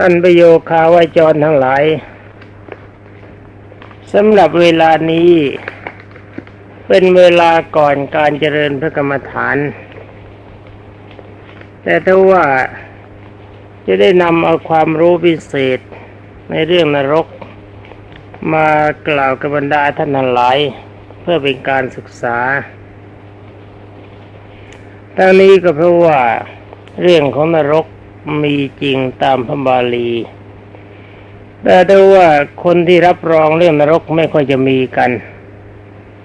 ท่านประโยคาวาจรทั้งหลายสำหรับเวลานี้ เป็นเวลาก่อนการเจริญพระกรรมฐาน แต่ถ้าว่าจะได้นำเอาความรู้พิเศษในเรื่องนรก มากล่าวกับบรรดาท่านทั้งหลาย เพื่อเป็นการศึกษาทั้งนี้ก็เพราะว่าเรื่องของนรก มีจริงตามพระบาลี แต่ถ้าว่าคนที่รับรองเรื่องนรกไม่ค่อยจะมีกัน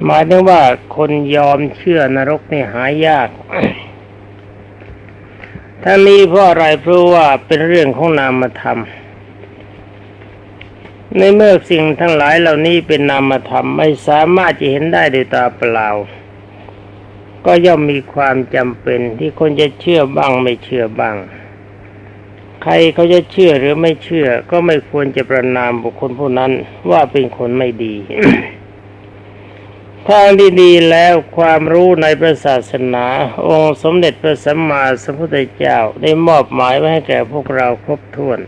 หมายถึงว่าคนยอมเชื่อนรกนี่หายากทั้งนี้เพราะอะไรเพราะว่าเป็นเรื่องของนามธรรมในเมื่อสิ่งทั้งหลายเหล่านี้เป็นนามธรรมไม่สามารถจะเห็นได้ด้วยตาเปล่า ก็ย่อมมีความจำเป็นที่คนจะเชื่อบ้างไม่เชื่อบ้าง ใครเขาจะเชื่อหรือไม่เชื่อ ก็ไม่ควรจะประนามบุคคลผู้นั้นว่าเป็นคนไม่ดีทางดีๆแล้วความรู้ในพระศาสนา องค์สมเด็จพระสัมมาสัมพุทธเจ้าได้มอบหมายไว้ให้แก่พวกเราครบถ้วน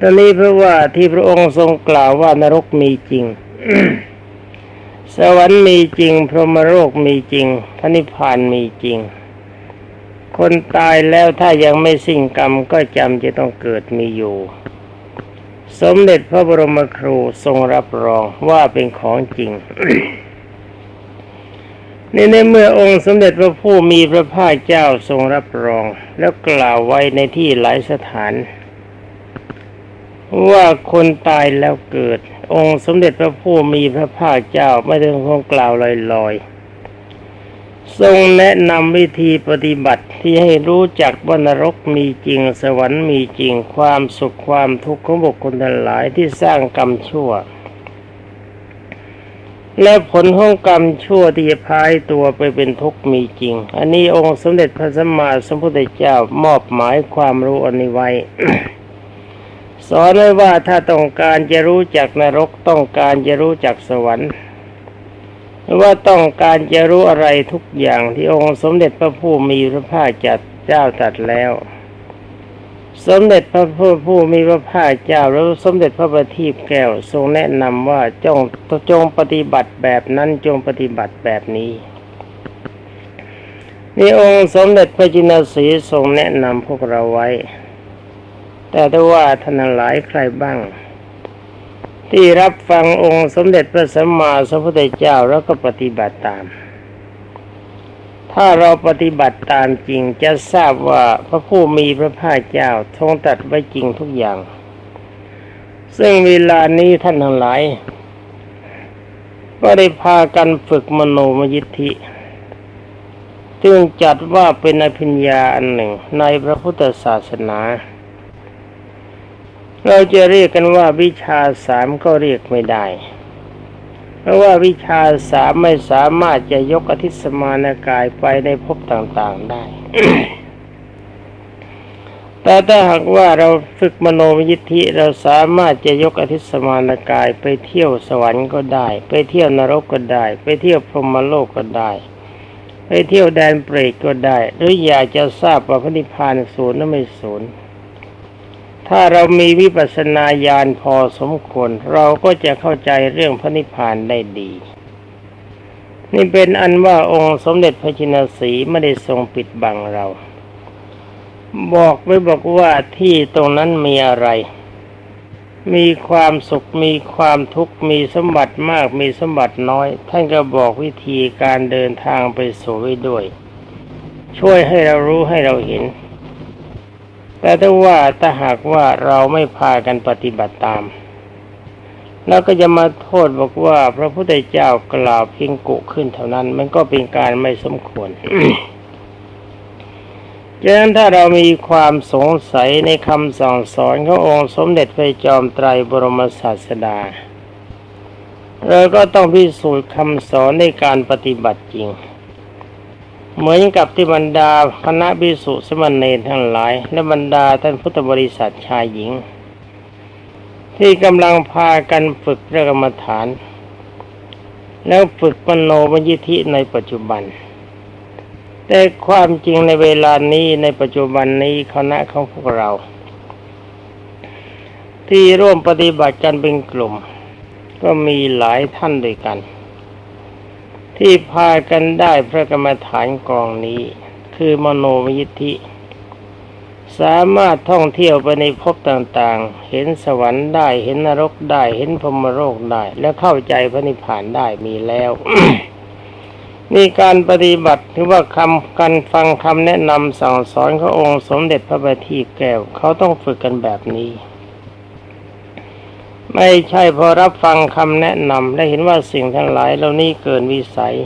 ตอนนี้เพราะว่าที่พระองค์ทรงกล่าวว่านรกมีจริง สวรรค์มีจริง พรหมโลกมีจริงพระนิพพานมีจริง คนตายแล้วถ้ายังไม่สิ้นกรรมก็จำจะต้องเกิดมีอยู่ สมเด็จพระบรมครูทรงรับรองว่าเป็นของจริงนในเมื่อองค์สมเด็จพระผู้มีพระภาคเจ้าทรงรับรอง แล้วกล่าวไว้ในที่หลายสถาน ว่าคนตายแล้วเกิด องค์สมเด็จพระผู้มีพระภาคเจ้าไม่ได้ทรงกล่าวลอยๆ ทรงแนะนำวิธีปฏิบัติที่ให้รู้จักว่านรกมีจริง สวรรค์มีจริงความสุขความทุกข์ของบุคคลทั้งหลายที่สร้างกรรมชั่ว และผลของกรรมชั่วที่พายตัวไปเป็นทุกข์มีจริง อันนี้องค์สมเด็จพระสัมมาสัมพุทธเจ้ามอบหมายความรู้อันนี้ไว้สอนไว้ว่าถ้าต้องการจะรู้จักนรกต้องการจะรู้จักสวรรค์ ว่าต้องการจะรู้อะไรทุกอย่างที่องค์สมเด็จพระผู้มีพระภาคจัดเจ้าตัดแล้ว สมเด็จพระผู้ผู้มีพระภาคเจ้าแล้วสมเด็จพระบัณฑิตแก้วทรงแนะนำว่าจงจงปฏิบัติแบบนั้นจงปฏิบัติแบบนี้นี่องค์สมเด็จพระจินสีทรงแนะนำพวกเราไว้ แต่ถ้าว่าท่านหลายใครบ้าง ที่รับฟังองค์สมเด็จพระสัมมาสัมพุทธเจ้าแล้วก็ปฏิบัติตาม ถ้าเราปฏิบัติตามจริงจะทราบว่าพระผู้มีพระภาคเจ้าทรงตัดไว้จริงทุกอย่าง ซึ่งเวลานี้ท่านทั้งหลาย ก็ได้พากันฝึกมโนมยิทธิจึงจัดว่าเป็นอภิญญาอันหนึ่งในพระพุทธศาสนา เราจะเรียกกันว่าวิชาสามก็เรียกไม่ได้ เพราะว่าวิชาสามไม่สามารถจะยกอธิสมานกายไปในภพต่างๆได้ แต่ถ้าหากว่าเราฝึกมโนมยิธิเราสามารถจะยกอธิสมานกายไปเที่ยวสวรรค์ก็ได้ ไปเที่ยวนรกก็ได้ ไปเที่ยวพรหมโลกก็ได้ไปเที่ยวแดนเปรตก็ได้ หรืออยากจะทราบว่าพระนิพพานศูนย์หรือไม่ศูนย์ ถ้าเรามีวิปัสสนาญาณพอสมควร เราก็จะเข้าใจเรื่องพระนิพพานได้ดี นี่เป็นอันว่าองค์สมเด็จพระชินสีไม่ได้ทรงปิดบังเรา บอกไว้บอกว่าที่ตรงนั้นมีอะไร มีความสุขมีความทุกข์มีสมบัติมากมีสมบัติน้อย ท่านก็บอกวิธีการเดินทางไปสู่ไว้ด้วย ช่วยให้เรารู้ให้เราเห็น แต่ถ้าว่าถ้าหากว่าเราไม่พากันปฏิบัติตาม แล้วก็จะมาโทษบอกว่า พระพุทธเจ้ากล่าวเพียงกุขึ้นเท่านั้น มันก็เป็นการไม่สมควรฉะนั้นถ้าเรามีความสงสัยในคำสั่งสอนขององค์สมเด็จพระจอมไตรบรมศาสดาเราก็ต้องพิสูจน์คำสอนในการปฏิบัติจริง เหมือนกับที่บรรดาคณะบิสุสมณเณรทั้งหลาย และบรรดาท่านพุทธบริษัทชายหญิง ที่กำลังพากันฝึกพระกรรมฐาน แล้วฝึกมโนมยิธิในปัจจุบัน แต่ความจริงในเวลานี้ในปัจจุบันนี้คณะของพวกเรา ที่ร่วมปฏิบัติกันเป็นกลุ่ม ก็มีหลายท่านด้วยกัน ที่พากันได้พระกรรมฐานกองนี้ คือมโนมยิทธิ สามารถท่องเที่ยวไปในภพต่างๆ เห็นสวรรค์ได้เห็นนรกได้เห็นพรมโลกได้ และเข้าใจพระนิพพานได้มีแล้วนี่การปฏิบัติถือว่าคำการฟังคำแนะนำสั่งสอนขององค์สมเด็จพระบัณฑิตแก้วเขาต้องฝึกกันแบบนี้ ไม่ใช่พอรับฟังคำแนะนำและเห็นว่าสิ่งทั้งหลายเหล่านี้เกินวิสัย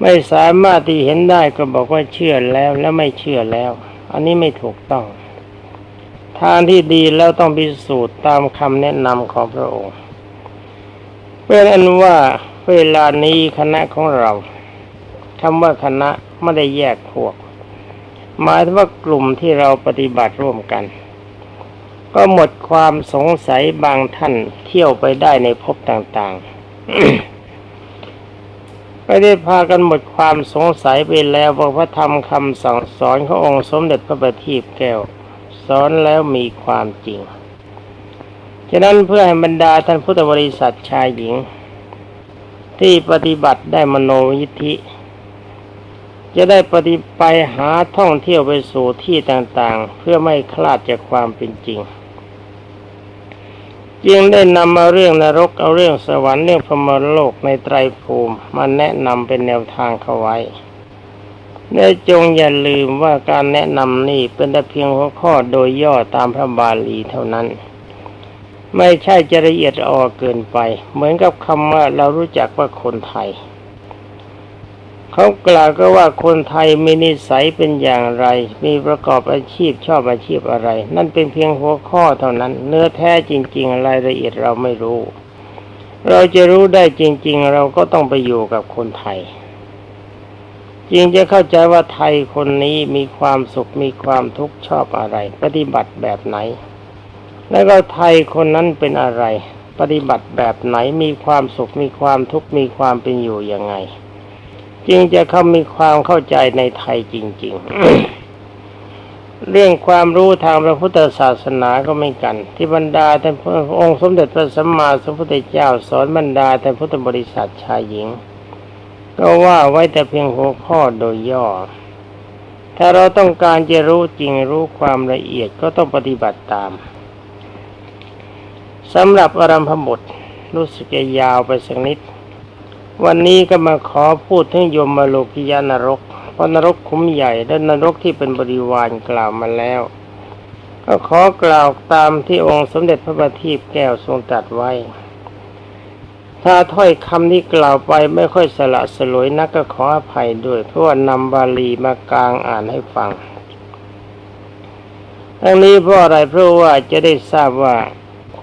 ไม่สามารถที่เห็นได้ก็บอกว่าเชื่อแล้วและไม่เชื่อแล้ว อันนี้ไม่ถูกต้อง ทางที่ดีแล้วต้องพิสูจน์ตามคำแนะนำของพระองค์เป็นอันว่าเวลานี้คณะของเราคำว่าคณะไม่ได้แยกพวก หมายถึงว่ากลุ่มที่เราปฏิบัติร่วมกัน ก็หมดความสงสัยบางท่านเที่ยวไปได้ในภพต่างๆ ไม่ได้พากันหมดความสงสัยไปแล้วบอกพระธรรมคำสั่งสอนขององค์สมเด็จพระบัณฑิตแก้ว สอนแล้วมีความจริง ฉะนั้นเพื่อให้บรรดาท่านพุทธบริษัทชายหญิง ที่ปฏิบัติได้มโนยิธิจะได้ปฏิไปหาท่องเที่ยวไปสู่ที่ต่างๆ เพื่อไม่คลาดจากความเป็นจริง จึงได้นำมาเรื่องนรกเอาเรื่องสวรรค์เรื่องพรหมโลกในไตรภูมิมาแนะนำเป็นแนวทางเข้าไว้และจงอย่าลืมว่าการแนะนำนี่เป็นแต่เพียงหัวข้อโดยย่อตามพระบาลีเท่านั้น ไม่ใช่จะละเอียดอ่อเกินไป เหมือนกับคำว่าเรารู้จักว่าคนไทย เขากล่าวก็ว่าคนไทยมีนิสัยเป็นอย่างไร มีประกอบอาชีพชอบอาชีพอะไร นั่นเป็นเพียงหัวข้อเท่านั้น เนื้อแท้จริง ๆ รายละเอียดเราไม่รู้ เราจะรู้ได้จริง ๆ เราก็ต้องไปอยู่กับคนไทย จึงจะเข้าใจว่าไทยคนนี้มีความสุขมีความทุกข์ชอบอะไร ปฏิบัติแบบไหน แล้วก็ไทยคนนั้นเป็นอะไร ปฏิบัติแบบไหนมีความสุขมีความทุกข์มีความเป็นอยู่ยังไง จึงจะเขามีความเข้าใจในไทยจริง ๆ เรื่องความรู้ทางพระพุทธศาสนาก็ไม่กัน ที่บรรดาท่านพระองค์สมเด็จพระสัมมาสัมพุทธเจ้าสอนบรรดาท่านพุทธบริษัทชายหญิง ก็ว่าไว้แต่เพียงหัวข้อโดยย่อ ถ้าเราต้องการจะรู้จริงรู้ความละเอียดก็ต้องปฏิบัติตามสำหรับอารัมพบทรู้สึกจะยาวไปสักนิด วันนี้ก็มาขอพูดถึงยมมาโลกิยานรก เพราะนรกคุ้มใหญ่และนรกที่เป็นบริวารกล่าวมาแล้ว ก็ขอกล่าวตามที่องค์สมเด็จพระบัณฑิตแก้วทรงตรัสไว้ ถ้าถ้อยคำที่กล่าวไปไม่ค่อยสละสลวยนักก็ขออภัยด้วย เพราะว่านำบาลีมากลางอ่านให้ฟังทั้งนี้เพราะอะไรเพราะว่าจะได้ทราบว่า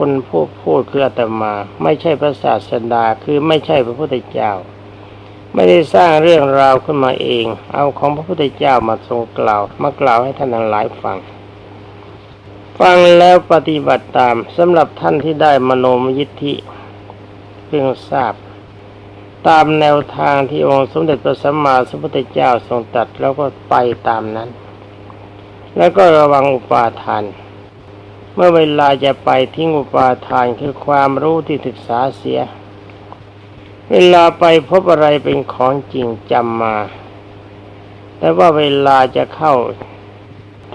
คนผู้พูดคืออาตมา ไม่ใช่พระศาสดาคือไม่ใช่พระพุทธเจ้า ไม่ได้สร้างเรื่องราวขึ้นมาเอง เอาของพระพุทธเจ้ามาทรงกล่าว มากล่าวให้ท่านทั้งหลายฟัง ฟังแล้วปฏิบัติตามสำหรับท่านที่ได้มโนมยิทธิเพิ่งทราบ ตามแนวทางที่องค์สมเด็จพระสัมมาสัมพุทธเจ้าทรงตรัสแล้วก็ไปตามนั้น แล้วก็ระวังอุปาทาน เมื่อเวลาจะไปทิ้งอุปาทานคือความรู้ที่ศึกษาเสีย เวลาไปพบอะไรเป็นของจริงจำมา แต่ว่าเวลาจะเข้า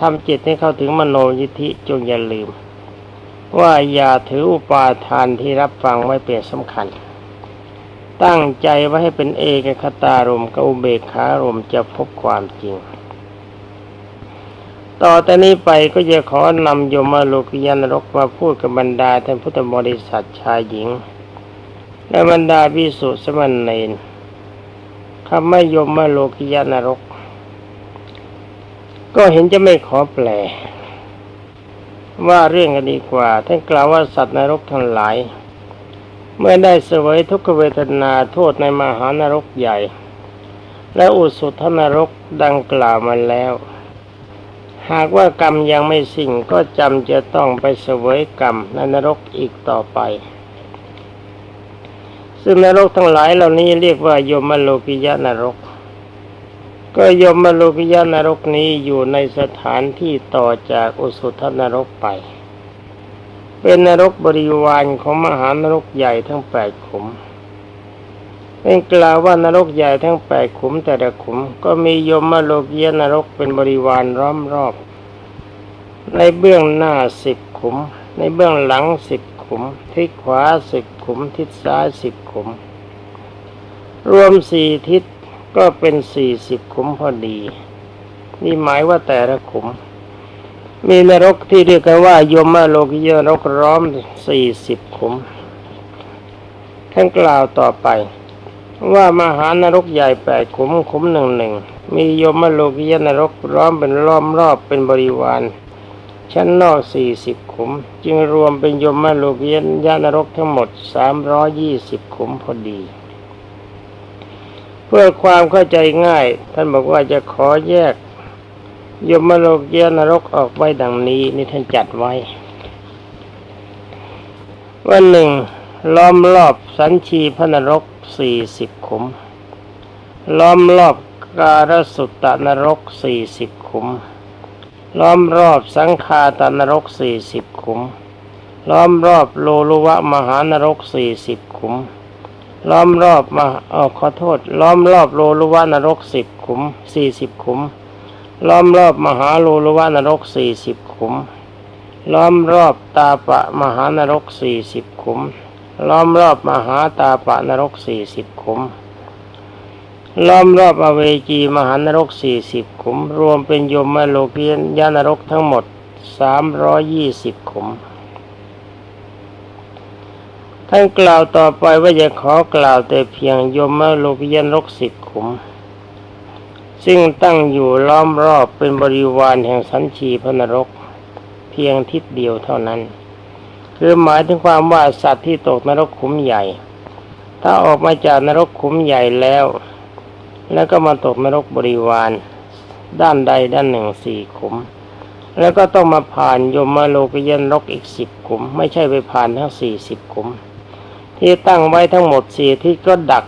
ทำจิตให้เข้าถึงมโนยิธิจงอย่าลืม ว่าอย่าถืออุปาทานที่รับฟังไว้เป็นสำคัญ ตั้งใจไว้ให้เป็นเอกคตารมกับอุเบกขารมจะพบความจริง ต่อแต่นี้ไปก็จะขอนำโยมโลกิยานรกมาพูดกับบรรดาท่านพุทธบริษัทชายหญิง และบรรดาพิสุสมณเณรคำไม่ยมโลกิยานรก ก็เห็นจะไม่ขอแปล ว่าเรื่องกันดีกว่า ท่านกล่าวว่าสัตว์นรกทั้งหลาย เมื่อได้เสวยทุกขเวทนาโทษในมหานรกใหญ่ และอุสุทนรกดังกล่าวมาแล้ว หากว่ากรรมยังไม่สิ้นก็จำจะต้องไปเสวยกรรมในนรกอีกต่อไป ซึ่งนรกทั้งหลายเหล่านี้เรียกว่ายมโลกิยะนรก ก็ยมโลกิยานรกนี้อยู่ในสถานที่ต่อจากอุสุทนรกไป เป็นนรกบริวารของมหานรกใหญ่ทั้งแปดขุม เป็นกล่าวว่านรกใหญ่ทั้งแปดขุมแต่ละขุม ก็มียมโลกิยนรกเป็นบริวารล้อมรอบ ในเบื้องหน้าสิบขุม ในเบื้องหลังสิบขุม ทิศขวาสิบขุม ทิศซ้ายสิบขุม รวมสี่ทิศก็เป็นสี่สิบขุมพอดี นี่หมายว่าแต่ละขุม มีนรกที่เรียกกันว่ายมโลกิยนรกร้อมสี่สิบขุมท่านกล่าวต่อไป ว่ามหานรกใหญ่แปดขุมขุมหนึ่งหนึ่งมียมโลกิยนรกร้อมเป็นล้อมรอบเป็นบริวาร ชั้นนอกสี่สิบขุม จึงรวมเป็นยมโลกิยานรกทั้งหมดสามร้อยี่สิบขุมพอดี เพื่อความเข้าใจง่าย ท่านบอกว่าจะขอแยกยมโลกยนรกออกไว้ดังนี้นี่ท่านจัดไว้วันหนึ่งล้อมรอบสันชีพระนรก สี่สิบขุม ล้อมรอบการสุตตนรกสี่สิบขุม ล้อมรอบสังคาตนรกสี่สิบขุม ล้อมรอบโลลุวะมหานรกสี่สิบขุม ล้อมรอบมาเอาขอโทษ ล้อมรอบโลลุวะนรกสิบขุมสี่สิบขุม ล้อมรอบมหาโลลุวะนรกสี่สิบขุม ล้อมรอบตาปะมหานรกสี่สิบขุม ล้อมรอบมหาตาปะนรกสี่สิบขุม ล้อมรอบอเวจีมหานรกสี่สิบขุม รวมเป็นยมโลกียานรกทั้งหมดสามร้อยยี่สิบขุม ท่านกล่าวต่อไปว่าจะขอกล่าวแต่เพียงยมโลกียานรกสิบขุม ซึ่งตั้งอยู่ล้อมรอบเป็นบริวารแห่งสันชีพนรก เพียงทิศเดียวเท่านั้น คือหมายถึงความว่าสัตว์ที่ตกนรกขุมใหญ่ ถ้าออกมาจากนรกขุมใหญ่แล้ว แล้วก็มาตกนรกบริวาร ด้านใดด้านหนึ่งสี่ขุม แล้วก็ต้องมาผ่านยมโลกยนรกอีกสิบขุม ไม่ใช่ไปผ่านทั้งสี่สิบขุม ที่ตั้งไว้ทั้งหมดสี่ที่ก็ดัก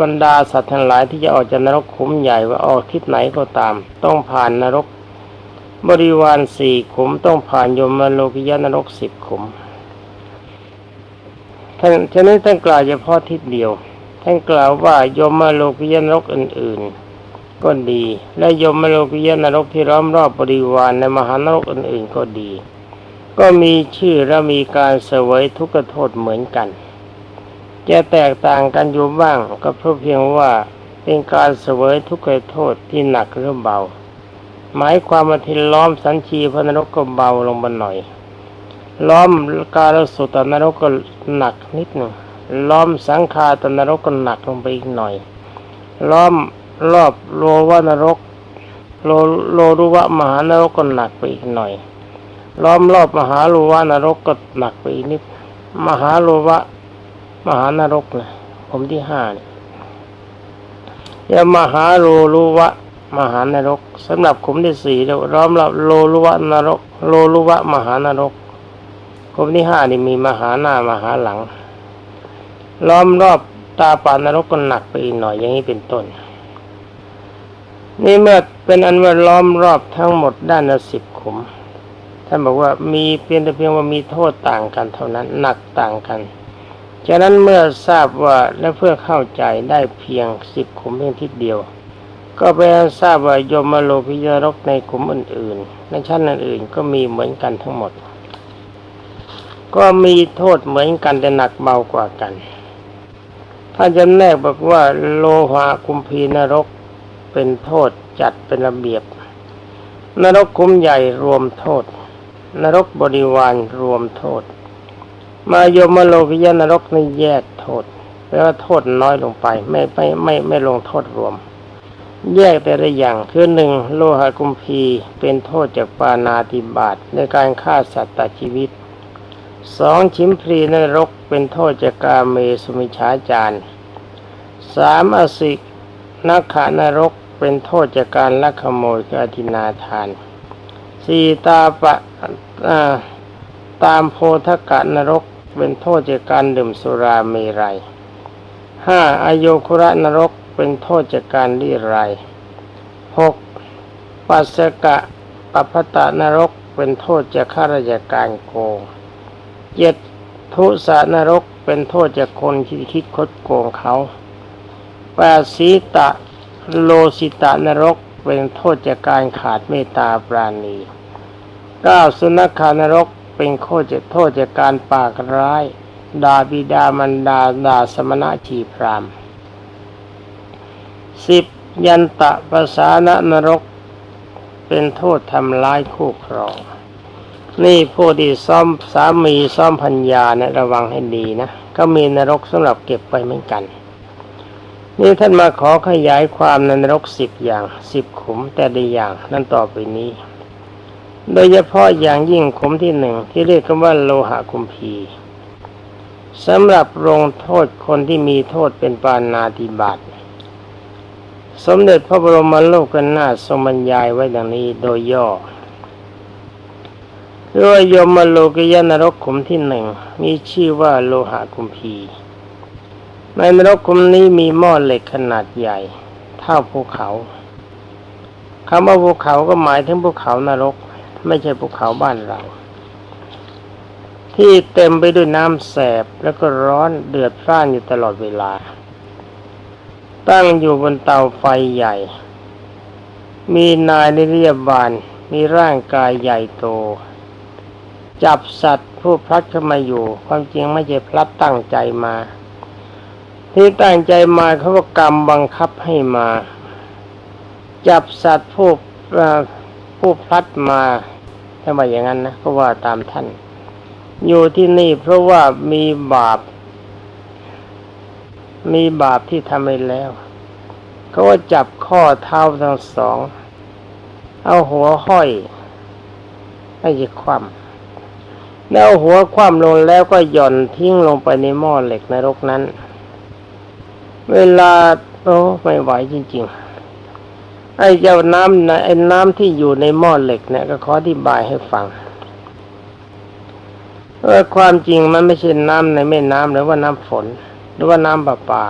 บรรดาสัตว์ทั้งหลายที่จะออกจากนรกขุมใหญ่ว่าออกทิศไหนก็ตาม ต้องผ่านนรก บริวารสี่ขุมต้องผ่านยมโลกิยานรกสิบขุม ท่านฉะนั้นท่านกล่าวเฉพาะทิศเดียว ท่านกล่าวว่ายมโลกิยนรกอื่น ๆ ก็ดี และยมโลกิยานรกที่ล้อมรอบบริวารในมหานรกอื่น ๆ ก็ดี ก็มีชื่อและมีการเสวยทุกขโทษเหมือนกัน จะแตกต่างกันอยู่บ้างก็เพราะเพียงว่าเป็นการเสวยทุกขโทษที่หนักหรือเบา หมายความว่าที่ล้อมสันชีพระนรกก็เบาลงมาหน่อย ล้อมการสุตนรกก็หนักนิดหนึ่งล้อมสังคาตนรกก็หนักลงไปอีกหน่อย ล้อมรอบโลวานรกโลโลรุวะมหานรกก็หนักไปอีกหน่อย ล้อมรอบมหาโลวานรกก็หนักไปอีกนิด มหาโลวะมหานรกนะผมที่ห้าเนี่ยยามหาโลรุวะมหานรกสำหรับขุมที่สี่เรียกว่าล้อมรอบโลรุวะนรก โลรุวะมหานรก ขุมที่ห้านี่มีมหาหน้ามหาหลัง ล้อมรอบตาปานรกก็หนักไปอีกหน่อยอย่างนี้เป็นต้น นี่เมื่อเป็นอันว่าล้อมรอบทั้งหมดด้านละสิบขุม ท่านบอกว่ามีเพียงแต่เพียงว่ามีโทษต่างกันเท่านั้นหนักต่างกันฉะนั้นเมื่อทราบว่าและเพื่อเข้าใจได้เพียงสิบขุมเพียงทิศเดียว ก็ไปทราบว่ายมโลกิยรกในขุมอื่นๆในชั้นอื่นๆก็มีเหมือนกันทั้งหมด ก็มีโทษเหมือนกันแต่หนักเบากว่ากัน ถ้าจำแนกบอกว่าโลหะคุมพีนรกเป็นโทษจัดเป็นระเบียบ นรกคุมใหญ่รวมโทษ นรกบริวารรวมโทษ มายมโลกิยนรกนี่แยกโทษแปลว่าโทษน้อยลงไป ไม่ไม่ไม่ไม่ลงโทษรวม แยกแต่ละอย่างคือหนึ่งโลหะกุมพีเป็นโทษจากปานาติบาตในการฆ่าสัตว์ตัดชีวิต สองชิมพรีนรกเป็นโทษจากกาเมสุมิชาจารสามอสิกนักขานรกเป็นโทษจากการลักขโมยคืออธินาทานสี่ตาปะาตามโพธกะนรกเป็นโทษจากการดื่มสุราเมรัยห้าอโยคุระนรกเป็นโทษจากการรีไรหกปัสสกะปัพพตานรกเป็นโทษจากข้าราชการโกง เจ็ดทุสานรกเป็นโทษจากคนที่คิดคดโกงเขาแปดสีตะโลสิตานรกเป็นโทษจากการขาดเมตตาปราณีเก้าสุนัขานรกเป็นโทษจากโทษจากการปากร้ายด่าบิดามันดาด่าสมณะชีพรามสิบยันตะภาษานรก เป็นโทษทำร้ายคู่ครอง นี่ผู้ที่ซ่อมสามีซ่อมพัญญาเนะระวังให้ดีนะก็มีนรกสำหรับเก็บไปเหมือนกัน นี่ท่านมาขอขยายความในนรกสิบอย่างสิบขุมแต่ละอย่างนั่นต่อไปนี้ โดยเฉพาะอย่างยิ่งขุมที่หนึ่งที่เรียกกันว่าโลหะคุมพีสำหรับลงโทษคนที่มีโทษเป็นปานาติบาตสมเด็จพระบรมโลกนาถทรงบรรยายไว้ดังนี้โดยย่อ เรื่องยมโลกยานรกขุมที่หนึ่งมีชื่อว่าโลหะคุมพีในนรกขุมนี้มีหม้อเหล็กขนาดใหญ่ เท่าภูเขาคำว่าภูเขาก็หมายถึงภูเขานรก ไม่ใช่ภูเขาบ้านเรา ที่เต็มไปด้วยน้ำแสบแล้วก็ร้อนเดือดร้านอยู่ตลอดเวลา ตั้งอยู่บนเตาไฟใหญ่ มีนายนิรยาบาลมีร่างกายใหญ่โต จับสัตว์ผู้พลัดเข้ามาอยู่ ความจริงไม่ใช่พลัดตั้งใจมา ที่ตั้งใจมาเขาก็กรรมบังคับให้มา จับสัตว์ผู้ผู้พลัดมาถ้าว่าอย่างนั้นนะก็ว่าตามท่าน อยู่ที่นี่เพราะว่ามีบาป มีบาปที่ทำไปแล้วเขาก็จับข้อเท้าทั้งสอง เอาหัวห้อยให้จะคว่ำ แล้วหัวคว่ำลงแล้วก็หย่อนทิ้งลงไปในหม้อเหล็กนรกนั้น เวลาโอ้ไม่ไหวจริงๆ ไอ้เจ้าน้ำนะไอ้น้ำที่อยู่ในหม้อเหล็กเนี่ยก็ขออธิบายให้ฟังว่าความจริงมันไม่ใช่น้ำในแม่น้ำหรือว่าน้ำฝน หรือว่าน้ำประปา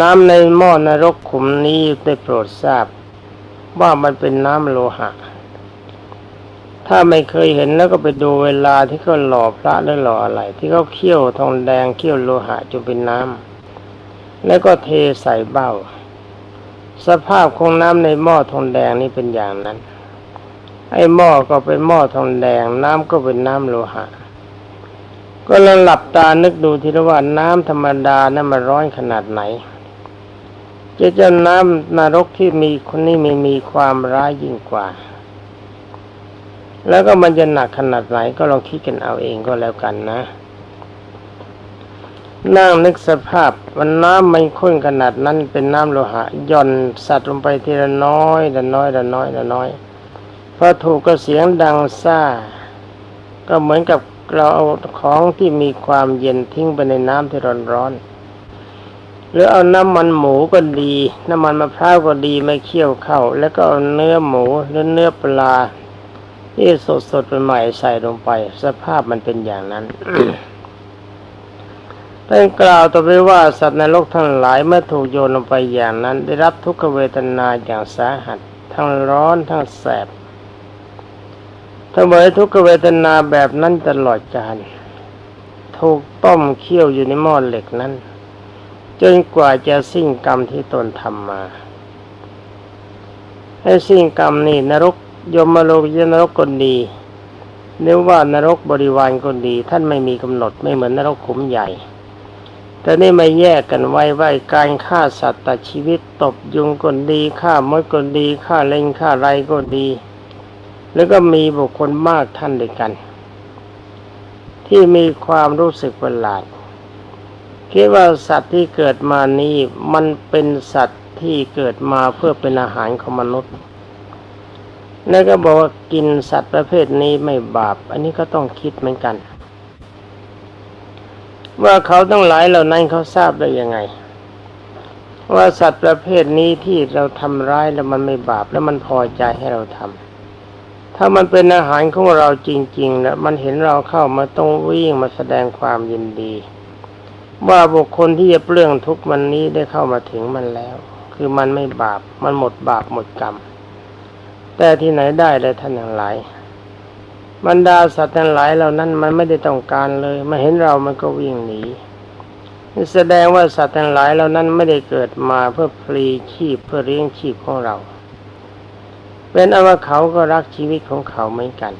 น้ำในหม้อนรกขุมนี้ได้โปรดทราบ ว่ามันเป็นน้ำโลหะ ถ้าไม่เคยเห็นแล้วก็ไปดูเวลาที่เขาหล่อพระหรือหล่ออะไร ที่เขาเคี่ยวทองแดงเคี่ยวโลหะจนเป็นน้ำแล้วก็เทใส่เบ้า สภาพของน้ำในหม้อทองแดงนี่เป็นอย่างนั้น ไอ้หม้อก็เป็นหม้อทองแดง น้ำก็เป็นน้ำโลหะ ก็ลองหลับตานึกดูทีละว่าน้ำธรรมดานั้นมันร้อนขนาดไหนจะจ้าน้ำนรกที่มีคนนี้ไม่มีความร้ายยิ่งกว่า แล้วก็มันจะหนักขนาดไหนก็ลองคิดกันเอาเองก็แล้วกันนะ นั่งนึกสภาพมันน้ำมันข้นขนาดนั้นเป็นน้ำโลหะหย่อนสัตว์ลงไปทีละน้อยละน้อยละน้อยละน้อยพอถูกก็เสียงดังซ่า ก็เหมือนกับเราเอาของที่มีความเย็นทิ้งไปในน้ำที่ร้อนๆหรือเอาน้ำมันหมูก็ดี น้ำมันมะพร้าวก็ดีไม่เคี่ยวเข้า แล้วก็เอาเนื้อหมูหรือเนื้อปลา ที่สดๆใหม่ใส่ลงไป สภาพมันเป็นอย่างนั้นท่านกล่าวต่อไปว่าสัตว์ในโลกทั้งหลายเมื่อถูกโยนลงไปอย่างนั้น ได้รับทุกขเวทนาอย่างสาหัส ทั้งร้อนทั้งแสบถ้าเมื่อทุกขเวทนาแบบนั้นตลอดกาลถูกต้มเคี่ยวอยู่ในหม้อเหล็กนั้น จนกว่าจะสิ้นกรรมที่ตนทำมา ให้สิ้นกรรมนี่นรก ยมโลกยนรกก็ดีหรือว่านรกบริวารก็ดี ท่านไม่มีกำหนดไม่เหมือนนรกขุมใหญ่ แต่นี่ไมาแยกกันไว้ว่าการฆ่าสัตว์ตัดชีวิตตบยุงก็ดีฆ่ามดก็ดีฆ่าเล็งฆ่าไรก็ดี แล้วก็มีบุคคลมากท่านด้วยกัน ที่มีความรู้สึกประหลาดคิดว่าสัตว์ที่เกิดมานี้มันเป็นสัตว์ที่เกิดมาเพื่อเป็นอาหารของมนุษย์ แล้วก็บอกว่ากินสัตว์ประเภทนี้ไม่บาป อันนี้ก็ต้องคิดเหมือนกัน ว่าเขาต้องหลายเหล่านั้นเขาทราบได้ยังไง ว่าสัตว์ประเภทนี้ที่เราทำร้ายแล้วมันไม่บาปแล้วมันพอใจให้เราทำถ้ามันเป็นอาหารของเราจริงๆแล้วมันเห็นเราเข้ามาต้องวิ่งมาแสดงความยินดี ว่าบุคคลที่จะเปลื้องทุกมันนี้ได้เข้ามาถึงมันแล้ว คือมันไม่บาปมันหมดบาปหมดกรรม แต่ที่ไหนได้เลยท่านทั้งหลาย บรรดาสัตว์ทั้งหลายเหล่านั้นมันไม่ได้ต้องการเลยมาเห็นเรามันก็วิ่งหนีแสดงว่าสัตว์ทั้งหลายเหล่านั้นไม่ได้เกิดมาเพื่อพลีชีพเพื่อเลี้ยงชีพของเรา เป็นอว่าเขาก็รักชีวิตของเขาเหมือนกัน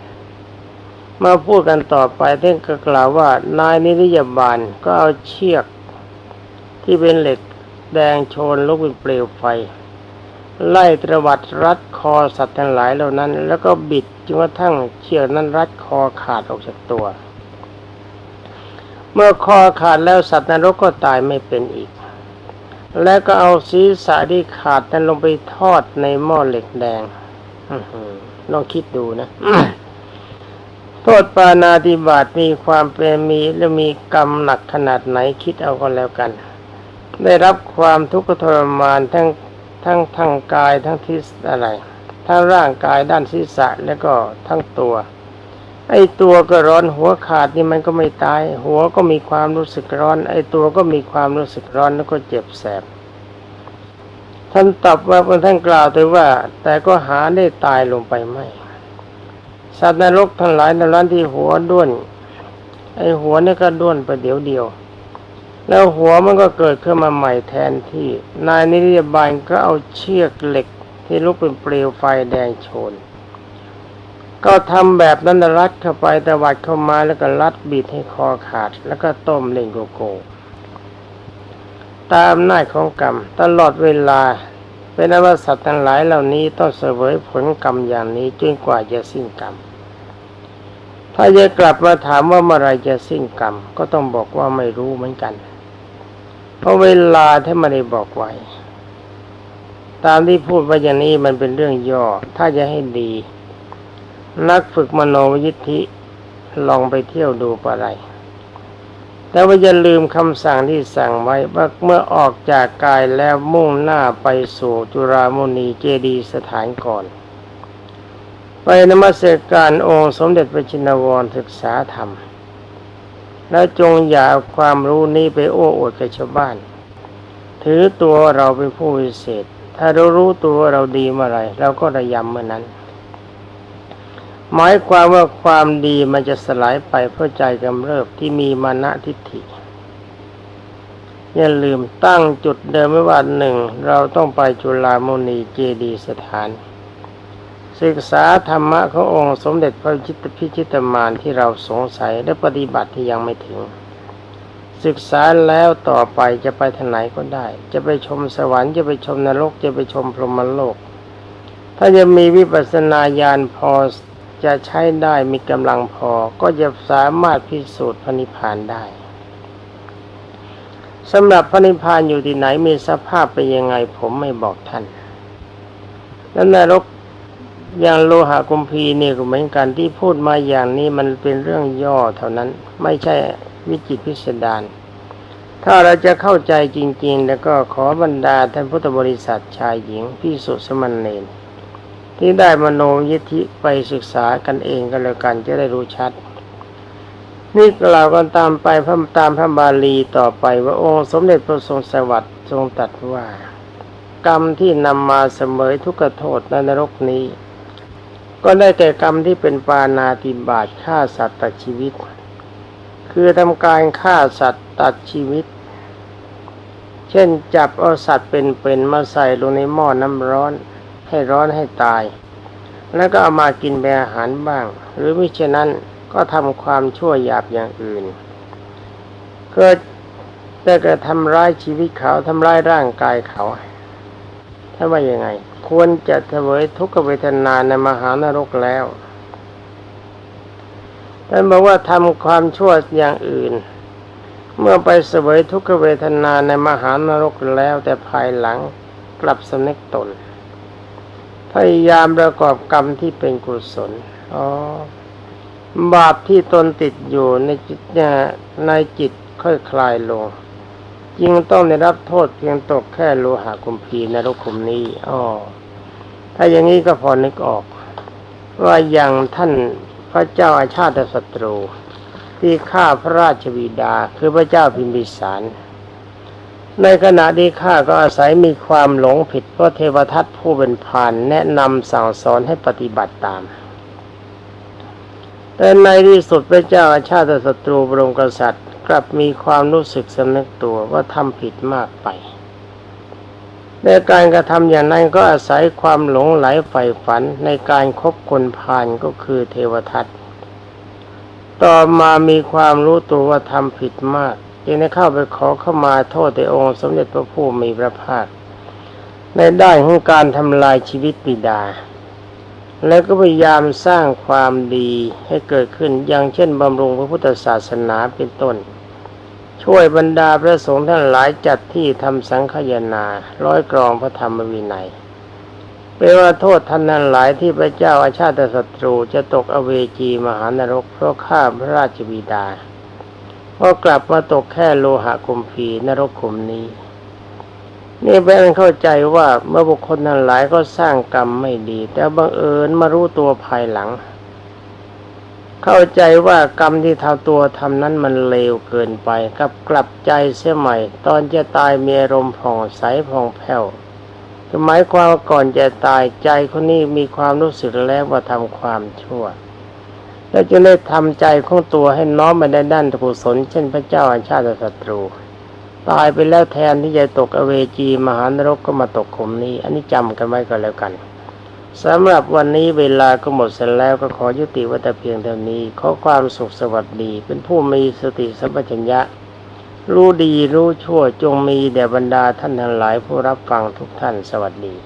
มาพูดกันต่อไปท่านก็กล่าวว่านายนิริยบาลก็เอาเชือกที่เป็นเหล็กแดงโชนลุกเป็นเปลวไฟ ไล่ตระวัดรัดคอสัตว์ทั้งหลายเหล่านั้น แล้วก็บิดจนกระทั่งเชือกนั้นรัดคอขาดออกจากตัว เมื่อคอขาดแล้วสัตว์นรกก็ตายไม่เป็นอีก แล้วก็เอาศีรษะที่ขาดนั้นลงไปทอดในหม้อเหล็กแดงลองคิดดูนะโทษปานาติบาตมีความเป็นมีและมีกรรมหนักขนาดไหนคิดเอาก็แล้วกัน ได้รับความทุกข์ทรมานทั้ง ทั้งทางกายทั้งที่อะไรทั้งร่างกายด้านศีรษะแล้วก็ทั้งตัว ไอ้ตัวก็ร้อนหัวขาดนี่มันก็ไม่ตาย หัวก็มีความรู้สึกร้อน ไอ้ตัวก็มีความรู้สึกร้อนแล้วก็เจ็บแสบท่านตอบว่าท่านกล่าวแต่ว่า แต่ก็หาได้ตายลงไปไม่สัตว์นรกทั้งหลายในร้านที่หัวด้วนไอ้หัวนี่ก็ด้วนไปเดี๋ยวเดียว แล้วหัวมันก็เกิดขึ้นมาใหม่แทนที่ นายนิรบาลก็เอาเชือกเหล็กที่ลุกเป็นเปลวไฟแดงโชน ก็ทำแบบนั้นรัดเข้าไปตวัดเข้ามาแล้วก็รัดบีดให้คอขาด แล้วก็ต้มเล่งโกโก้ตามอำนาของกรรม ตลอดเวลา เป็นอวสัตว์ทั้งหลายเหล่านี้ต้องเสวยผลกรรมอย่างนี้จนกว่าจะสิ้นกรรม ถ้าจะกลับมาถามว่าเมื่อไรจะสิ้นกรรม ก็ต้องบอกว่าไม่รู้เหมือนกัน เพราะเวลาที่ไม่ได้บอกไว้ ตามที่พูดไว้อย่างนี้มันเป็นเรื่องย่อ ถ้าจะให้ดี นักฝึกมโนวิทธิลองไปเที่ยวดูปะไร แต่ว่าอย่าลืมคำสั่งที่สั่งไว้ว่าเมื่อออกจากกายแล้วมุ่งหน้าไปสู่จุรามุนีเจดีสถานก่อน ไปนมัสการองค์สมเด็จพระชินวรศึกษาธรรม แล้วจงอย่าความรู้นี้ไปโอ้อวดกับชาวบ้าน ถือตัวเราเป็นผู้วิเศษ ถ้าเรารู้ตัวเราดีเมื่อไรเราก็ระยำเมื่อนั้น หมายความว่าความดีมันจะสลายไปเพราะใจกำเริบที่มีมานะทิฏฐิอย่าลืมตั้งจุดเดิมไว้ว่าหนึ่งเราต้องไปจุฬามณีเจดีสถาน ศึกษาธรรมะขององค์สมเด็จพระจิตพิชิตมารที่เราสงสัยและปฏิบัติที่ยังไม่ถึง ศึกษาแล้วต่อไปจะไปทางไหนก็ได้ จะไปชมสวรรค์จะไปชมนรกจะไปชมพรหมโลก ถ้าจะมีวิปัสสนาญาณพอจะใช้ได้มีกำลังพอก็จะสามารถพิสูจน์พระนิพพานได้สำหรับพระนิพพานอยู่ที่ไหนมีสภาพเป็นยังไงผมไม่บอกท่านแล้วนรก อย่างโลหะกุมพีเนี่ยก็เหมือนกันที่พูดมาอย่างนี้มันเป็นเรื่องย่อเท่านั้นไม่ใช่วิจิตพิสดารถ้าเราจะเข้าใจจริง ๆ แล้วก็ขอบรรดาท่านพุทธบริษัทชายหญิงพิสุสมณเณรที่ได้มโนยิธิไปศึกษากันเองกันแล้วกันจะได้รู้ชัด นี่กล่าวกันตามไปพระตามพระบาลีต่อไปว่าองค์สมเด็จพระทรงสวัสดิ์ทรงตรัสว่า กรรมที่นำมาเสมอทุกขโทษในนรกนี้ ก็ได้แก่กรรมที่เป็นปานาติบาตฆ่าสัตว์ตัดชีวิต คือทำการฆ่าสัตว์ตัดชีวิต เช่นจับเอาสัตว์เป็นๆมาใส่ลงในหม้อน้ำร้อนให้ร้อนให้ตาย แล้วก็เอามากินเป็นอาหารบ้าง หรือมิฉะนั้นก็ทำความชั่วหยาบอย่างอื่นเกิดแต่กระทำร้ายชีวิตเขาทำร้ายร่างกายเขาถ้าว่ายังไง ควรจะเสวยทุกขเวทนาในมหานรกแล้วท่านบอกว่าทำความชั่วอย่างอื่น เมื่อไปเสวยทุกขเวทนาในมหานรกแล้วแต่ภายหลังกลับสำนึกตน พยายามประกอบกรรมที่เป็นกุศลอ๋อบาปที่ตนติดอยู่ในจิตในจิตค่อยคลายลง จึงต้องได้รับโทษเพียงตกแค่โลหะคุมพีนรกคุมนี้อ๋อถ้าอย่างนี้ก็พอนึกออก ว่าอย่างท่านพระเจ้าอาชาติศัตรูที่ฆ่าพระราชบิดาคือพระเจ้าพิมพิสาร ในขณะที่ข้าก็อาศัยมีความหลงผิดเพราะเทวทัตผู้เป็นพานแนะนำสั่งสอนให้ปฏิบัติตาม แต่ในที่สุดพระเจ้าอาชาติศัตรูบรมกษัตริย์ กลับมีความรู้สึกสำนึกตัวว่าทำผิดมากไปในการกระทำอย่างนั้นก็อาศัยความหลงไหลใฝ่ฝันในการคบคนพาลก็คือเทวทัตต่อมามีความรู้ตัวว่าทำผิดมากจึงได้เข้าไปขอเข้ามาโทษในองค์สมเด็จพระผู้มีพระภาค ในด้านของการทำลายชีวิตบิดา แล้วก็พยายามสร้างความดีให้เกิดขึ้นอย่างเช่นบำรุงพระพุทธศาสนาเป็นต้น ช่วยบรรดาพระสงฆ์ท่านหลายจัดที่ทำสังฆยนาร้อยกรองพระธรรมวินัยเปลว่าโทษท่านนั้นหลายที่พระเจ้าอาชาติศัตรูจะตกอเวจีมหานรกเพราะฆ่าพระราชบิดาพอกลับมาตกแค่โลหะกุมพีนรกขุมนี้ นี่เป็นเข้าใจว่าเมื่อบุคคลนั้นหลายก็สร้างกรรมไม่ดี แต่บังเอิญมารู้ตัวภายหลัง เข้าใจว่ากรรมที่ทำตัวทำนั้นมันเลวเกินไปกับกลับใจเสียใหม่ ตอนจะตายมีอารมณ์ผ่องใสผ่องแผ้วหมายความว่าก่อนจะตายใจคนนี้มีความรู้สึกแล้วว่าทำความชั่ว แล้วจึงได้ทำใจของตัวให้น้อมไปในด้านกุศลเช่นพระเจ้าอาชาติศัตรู ตายไปแล้วแทนที่จะตกอเวจีมหานรกก็มาตกขุมนี้ อันนี้จำกันไว้ก็แล้วกัน สำหรับวันนี้เวลาก็หมดเสร็จแล้วก็ขอยุติไวัแต่เพียงเท่านี้ ขอความสุขสวัสดีเป็นผู้มีสติสัมปชัญญะ รู้ดีรู้ชั่วจงมีแด่บรรดาท่านทั้งหลายผู้รับฟังทุกท่านสวัสดี